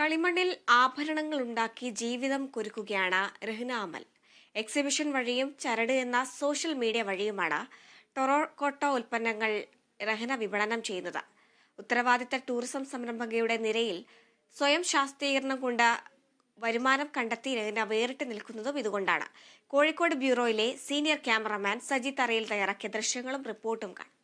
കളിമണ്ണിൽ ആഭരണങ്ങൾ ഉണ്ടാക്കി ജീവിതം കുരുക്കുകയാണ് അമൽ. എക്സിബിഷൻ വഴിയും ചരട് എന്ന സോഷ്യൽ മീഡിയ വഴിയുമാണ് ടൊറോക്കോട്ട ഉൽപ്പന്നങ്ങൾ റഹ്ന വിപണനം ചെയ്യുന്നത്. ഉത്തരവാദിത്ത ടൂറിസം സംരംഭകയുടെ നിരയിൽ സ്വയം ശാസ്ത്രീകരണം കൊണ്ട് വരുമാനം കണ്ടെത്തി രഹ്ന വേറിട്ട് നിൽക്കുന്നതും ഇതുകൊണ്ടാണ്. കോഴിക്കോട് ബ്യൂറോയിലെ സീനിയർ ക്യാമറമാൻ സജി തറയിൽ തയ്യാറാക്കിയ ദൃശ്യങ്ങളും റിപ്പോർട്ടും കാണാം.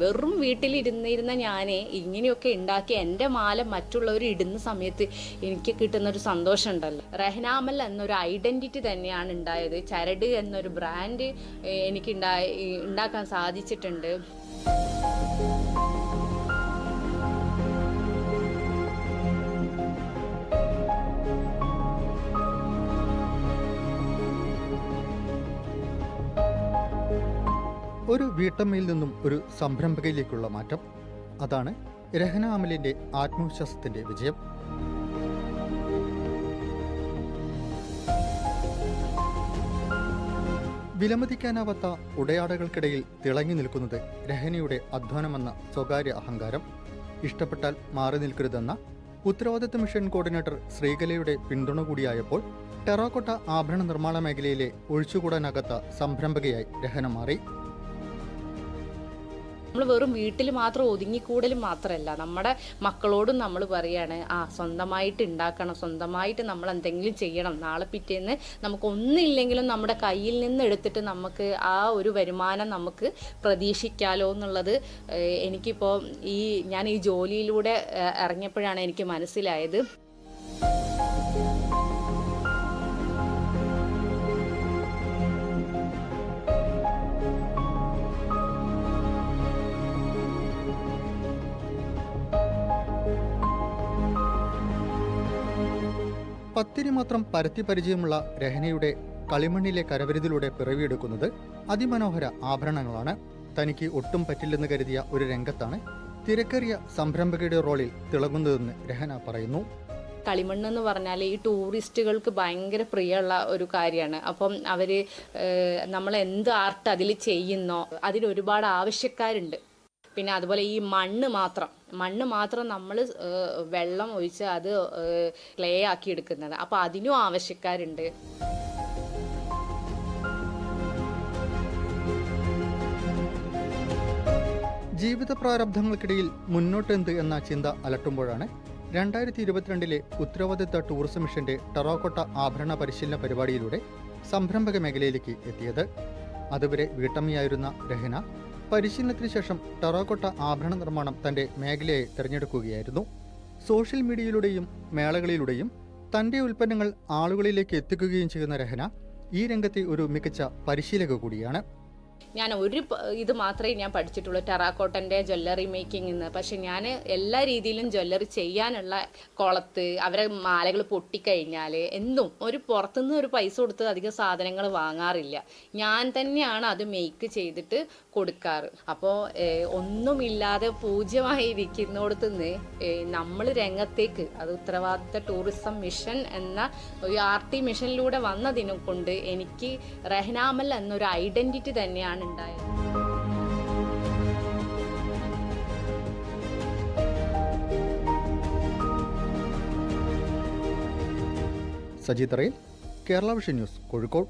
വെറും വീട്ടിലിരുന്നിരുന്ന ഞാനെ ഇങ്ങനെയൊക്കെ ഉണ്ടാക്കി എന്റെ മാല മറ്റുള്ളവർ ഇടുന്ന സമയത്ത് എനിക്ക് കിട്ടുന്ന ഒരു സന്തോഷം ഉണ്ടല്ലോ റഹ്നാമൽ എന്നൊരു ഐഡന്റിറ്റി തന്നെയാണ് ഉണ്ടായത്. ചരട് എന്നൊരു ബ്രാൻഡ് എനിക്ക് ഉണ്ടാക്കാൻ സാധിച്ചിട്ടുണ്ട്. ഒരു വീട്ടമ്മയിൽ നിന്നും ഒരു സംരംഭകയിലേക്കുള്ള മാറ്റം. അതാണ് രഹന അമലിന്റെ ആത്മവിശ്വാസത്തിന്റെ വിജയം. വിലമതിക്കാനാവാത്ത ഉടയാടകൾക്കിടയിൽ തിളങ്ങി നിൽക്കുന്നത് രഹനയുടെ അധ്വാനമെന്ന സ്വകാര്യ അഹങ്കാരം. ഇഷ്ടപ്പെട്ടാൽ മാറി നിൽക്കരുതെന്ന ഉത്തരവാദിത്വ മിഷൻ കോർഡിനേറ്റർ ശ്രീകലയുടെ പിന്തുണ കൂടിയായപ്പോൾ ടെറാക്കോട്ട ആഭരണ നിർമ്മാണ മേഖലയിലെ ഒഴിച്ചുകൂടാനാകാത്ത സംരംഭകയായി രഹന മാറി. നമ്മൾ വെറും വീട്ടിൽ മാത്രം ഒതുങ്ങിക്കൂടലും മാത്രമല്ല നമ്മുടെ മക്കളോടും നമ്മൾ പറയാണ് ആ സ്വന്തമായിട്ട് ഉണ്ടാക്കണം സ്വന്തമായിട്ട് നമ്മൾ എന്തെങ്കിലും ചെയ്യണം. നാളെ പിറ്റേന്ന് നമുക്ക് ഒന്നില്ലെങ്കിലും നമ്മുടെ കയ്യിൽ നിന്ന് എടുത്തിട്ട് നമുക്ക് ആ ഒരു വരുമാനം നമുക്ക് പ്രതീക്ഷിക്കാലോ എന്നുള്ളത് എനിക്കിപ്പോൾ ഈ ഞാൻ ഈ ജോലിയിലൂടെ ഇറങ്ങിയപ്പോഴാണ് എനിക്ക് മനസ്സിലായത്. പത്തിരി മാത്രം പരത്തി പരിചയമുള്ള രഹനയുടെ കളിമണ്ണിലെ കരവരുതിലൂടെ പിറവിയെടുക്കുന്നത് അതിമനോഹര ആഭരണങ്ങളാണ്. തനിക്ക് ഒട്ടും പറ്റില്ലെന്ന് കരുതിയ ഒരു രംഗത്താണ് തിരക്കേറിയ സംരംഭകയുടെ റോളിൽ തിളങ്ങുന്നതെന്ന് രഹന പറയുന്നു. കളിമണ്ണ് എന്ന് പറഞ്ഞാൽ ഈ ടൂറിസ്റ്റുകൾക്ക് ഭയങ്കര പ്രിയമുള്ള ഒരു കാര്യമാണ്. അപ്പം അവർ നമ്മൾ എന്ത് ആർട്ട് അതിൽ ചെയ്യുന്നോ അതിന് ഒരുപാട് ആവശ്യക്കാരുണ്ട്. പിന്നെ അതുപോലെ ഈ മണ്ണ് മാത്രം. മണ്ണ് മാത്രം നമ്മൾ വെള്ളം ഒഴിച്ച് അത് ക്ലേ ആക്കി എടുക്കുന്നത്. അപ്പോൾ അതിനും ആവശ്യക്കാരുണ്ട്. ജീവിത പ്രാരബ്ധങ്ങൾക്കിടയിൽ മുന്നോട്ടെന്ത് എന്ന ചിന്ത അലട്ടുമ്പോഴാണ് രണ്ടായിരത്തി ഇരുപത്തിരണ്ടിലെ ഉത്തരവാദിത്ത ടൂറിസം മിഷന്റെ ടെറോക്കോട്ട ആഭരണ പരിശീലന പരിപാടിയിലൂടെ സംരംഭക മേഖലയിലേക്ക് എത്തിയത്. അതുവരെ വീട്ടമ്മയായിരുന്ന രഹന പരിശീലനത്തിന് ശേഷം ടെറാക്കോട്ട ആഭരണ നിർമ്മാണം തന്റെ മേഖലയെ തിരഞ്ഞെടുക്കുകയായിരുന്നു. സോഷ്യൽ മീഡിയയിലൂടെയും മേളകളിലൂടെയും തന്റെ ഉൽപ്പന്നങ്ങൾ ആളുകളിലേക്ക് എത്തിക്കുകയും ചെയ്യുന്ന രഹന ഈ രംഗത്തെ ഒരു മികച്ച പരിശീലക കൂടിയാണ്. ഞാൻ ഒരു ഇത് മാത്രമേ ഞാൻ പഠിച്ചിട്ടുള്ളൂ. ടെറാക്കോട്ടന്റെ ജ്വല്ലറി മേക്കിംഗ് എന്ന്. പക്ഷെ ഞാൻ എല്ലാ രീതിയിലും ജ്വല്ലറി ചെയ്യാനുള്ള കുളത്ത് അവരെ മാലകൾ പൊട്ടിക്കഴിഞ്ഞാൽ എന്തും ഒരു പുറത്തുനിന്ന് ഒരു പൈസ കൊടുത്ത് അധികം സാധനങ്ങൾ വാങ്ങാറില്ല. ഞാൻ തന്നെയാണ് അത് മേക്ക് ചെയ്തിട്ട് കൊടുക്കാറ്. അപ്പോൾ ഒന്നുമില്ലാതെ പൂജ്യമായി ഇരിക്കുന്നിടത്ത് നിന്ന് നമ്മൾ രംഗത്തേക്ക് അത് ഉത്തരവാദിത്ത ടൂറിസം മിഷൻ എന്ന ഒരു ആർ ടി മിഷനിലൂടെ വന്നതിനെ കൊണ്ട് എനിക്ക് റഹ്നാമൽ എന്നൊരു ഐഡന്റിറ്റി തന്നെയാണ് ഉണ്ടായത്. സജി തറയിൽ കേരള വിഷൻ ന്യൂസ് കോഴിക്കോട്.